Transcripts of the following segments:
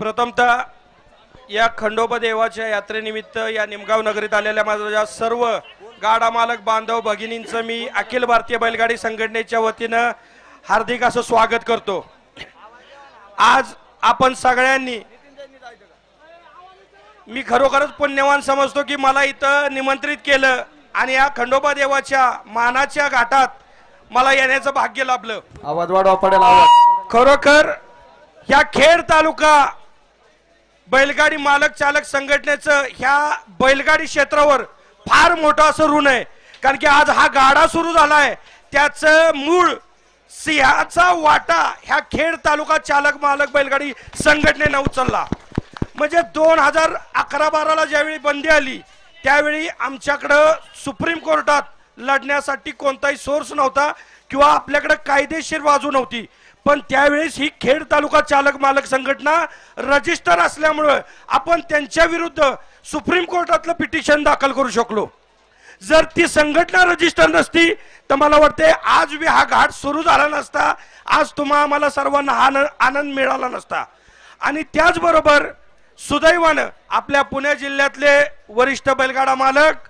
प्रथमतः या खंडोबा देवाच्या यात्रेनिमित्त या निमगाव नगरीत आलेल्या माझ्या सर्व गाडा मालक बांधव भगिनींचं मी अखिल भारतीय बैलगाडी संघटनेच्या वतीनं हार्दिक असं स्वागत करतो. आज आपण सगळ्यांनी मी खरोखरच पुण्यवान समजतो की मला इथं निमंत्रित केलं आणि या खंडोबा देवाच्या मानाच्या घाटात मला येण्याचं भाग्य लाभलं. आवाज वाढवा पडेल खरोखर ह्या खेड तालुका बैलगाडी मालक चालक संघटनेचं ह्या बैलगाडी क्षेत्रावर फार मोठं असं ऋण आहे. कारण की आज हा गाडा सुरू झालाय. त्याचं मूळ सिंहाचा वाटा ह्या खेड तालुका चालक मालक बैलगाडी संघटनेनं उचलला. म्हणजे दोन हजार अकरा बाराला ज्यावेळी बंदी आली त्यावेळी आमच्याकडं सुप्रीम कोर्टात लढण्यासाठी कोणताही सोर्स नव्हता किंवा आपल्याकडं कायदेशीर बाजू नव्हती. पण त्यावेळेस ही खेड तालुका चालक मालक संघटना रजिस्टर असल्यामुळं आपण त्यांच्या विरुद्ध सुप्रीम कोर्टातलं पिटिशन दाखल करू शकलो. जर ती संघटना रजिस्टर नसती तर मला वाटते आज बी हा घाट सुरू झाला नसता आज तुम्हा आम्हाला सर्वांना हा आन- आनंद मिळाला नसता. आणि त्याचबरोबर सुदैवानं आपल्या पुणे जिल्ह्यातले वरिष्ठ बैलगाडा मालक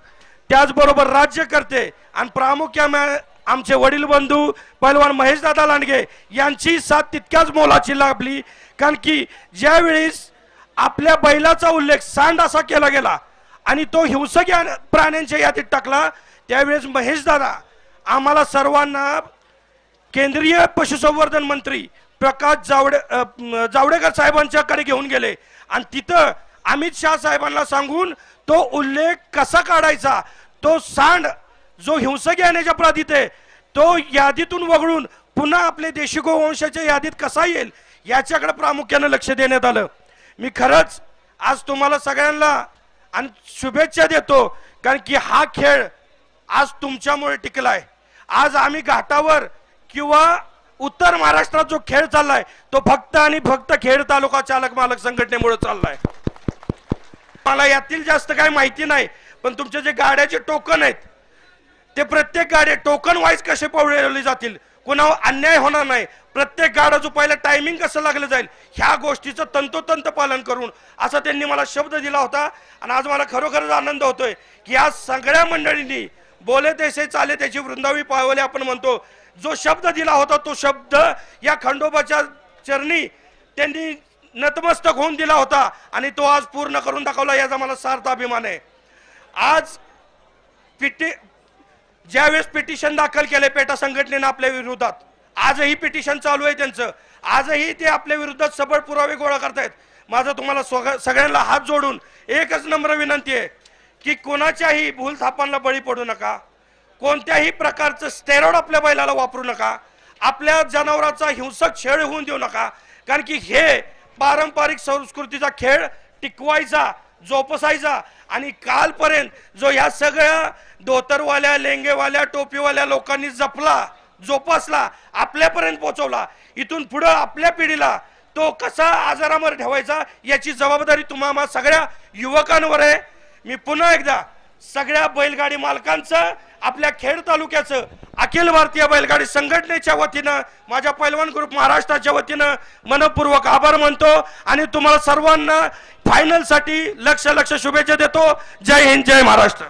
त्याचबरोबर राज्यकर्ते आणि प्रामुख्याने आमचे वडील बंधू पैलवान महेशदादा लांडगे यांची साथ तितक्याच मोलाची लाभली. कारण की ज्यावेळेस आपल्या बैलाचा उल्लेख सांड असा केला गेला आणि तो हिंसक या प्राण्यांच्या यादीत टाकला त्यावेळेस महेशदादा आम्हाला सर्वांना केंद्रीय पशुसंवर्धन मंत्री प्रकाश जावडे जावडेकर साहेबांच्याकडे घेऊन गेले. आणि तिथं अमित शाह साहेबांना सांगून तो उल्लेख कसा काढायचा तो सांड जो हिंसक येण्याच्या प्राधीत आहे तो यादीतून वगळून पुन्हा आपले देशी गोवंशाच्या यादीत कसा येईल याच्याकडे प्रामुख्यानं लक्ष देण्यात आलं. मी खरंच आज तुम्हाला सगळ्यांना आणि शुभेच्छा देतो कारण की हा खेळ आज तुमच्यामुळे टिकलाय. आज आम्ही घाटावर किंवा उत्तर महाराष्ट्रात जो खेळ चाललाय तो फक्त आणि फक्त खेड तालुका चालक मालक संघटनेमुळे चाललाय. मला यातील जास्त काही माहिती नाही पण तुमचे जे गाड्याचे टोकन आहेत ते प्रत्येक गाडी टोकन वाईज कसे पवळले जातील? कोणावर अन्याय होणार नाही. प्रत्येक गाडा झोपायला टायमिंग कसं लागलं जाईल? ह्या गोष्टीचं तंतोतंत पालन करून. असा त्यांनी मला शब्द दिला होता. आणि आज मला खरोखरच आनंद होतोय की आज सगळ्या मंडळींनी बोले तैसे चाले त्याची वृंदावी पावले आपण म्हणतो. जो शब्द दिला होता तो शब्द या खंडोबाच्या चरणी त्यांनी नतमस्तक होऊन दिला होता. आणि तो आज पूर्ण करून दाखवला याचा मला सार्थ अभिमान आहे. आज पिटी ज्यावेळेस पिटिशन दाखल केले पेटा संघटनेनं आपल्या विरोधात आजही पिटिशन चालू आहे त्यांचं. आजही ते आपल्या विरोधात सबळ पुरावे गोळा करतायत. माझं तुम्हाला सगळ्यांना हात जोडून एकच नम्र विनंती आहे की कोणाच्याही भूल थापांना बळी पडू नका. कोणत्याही प्रकारचं स्टेरॉइड आपल्या बैलाला वापरू नका. आपल्या जनावराचा हिंसक छेळ होऊन देऊ नका. कारण की हे पारंपरिक संस्कृतीचा खेळ टिकवायचा जोपसायचा. आणि कालपर्यंत जो ह्या सगळ्या धोतरवाल्या लेंगेवाल्या टोपीवाल्या लोकांनी जपला जोपासला आपल्यापर्यंत पोहोचवला इथून पुढं आपल्या पिढीला तो कसा आजारावर ठेवायचा याची जबाबदारी तुम्हा सगळ्या युवकांवर आहे. मी पुन्हा एकदा सगळ्या बैलगाडी मालकांचं आपल्या खेड तालुक्याचं अखिल भारतीय बैलगाडी संघटनेच्या वतीनं माझ्या पैलवान ग्रुप महाराष्ट्राच्या वतीनं मनपूर्वक आभार मानतो आणि तुम्हाला सर्वांना फायनलसाठी लक्ष लक्ष शुभेच्छा देतो. जय हिंद जय महाराष्ट्र.